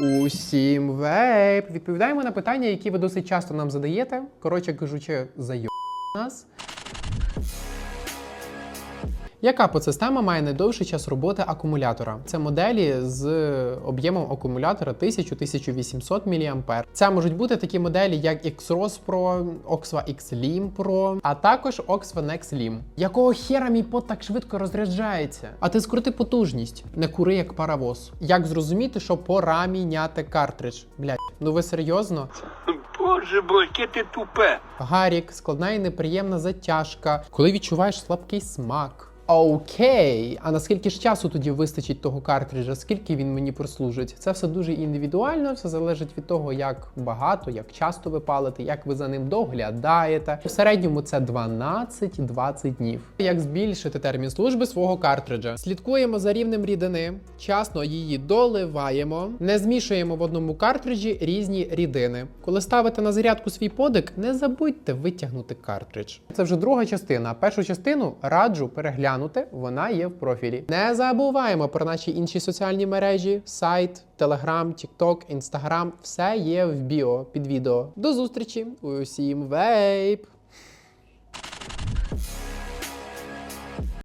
Усім вейп! Відповідаємо на питання, які ви досить часто нам задаєте. Коротше кажучи, зайо нас. Яка подсистема має найдовший час роботи акумулятора? Це моделі з об'ємом акумулятора 1000-1800 мА. Це можуть бути такі моделі, як X-Ros Pro, Oxva X-Lim Pro, а також Oxva Nex Lim. Якого хера мій пот так швидко розряджається? А ти скрути потужність, не кури як паровоз. Як зрозуміти, що пора міняти картридж? Блять, ну ви серйозно? Боже, бо яке ти тупе. Гарік, складна і неприємна затяжка, коли відчуваєш слабкий смак. Окей, а наскільки ж часу тоді вистачить того картриджа? Скільки він мені прослужить? Це все дуже індивідуально, все залежить від того, як багато, як часто ви палите, як ви за ним доглядаєте. В середньому це 12-20 днів. Як збільшити термін служби свого картриджа? Слідкуємо за рівнем рідини, часно її доливаємо, не змішуємо в одному картриджі різні рідини. Коли ставите на зарядку свій подик, не забудьте витягнути картридж. Це вже друга частина. Першу частину раджу переглянути. Вона є в профілі. Не забуваємо про наші інші соціальні мережі: сайт, Телеграм, Тікток, Інстаграм. Все є в біо під відео. До зустрічі! Усім вейп!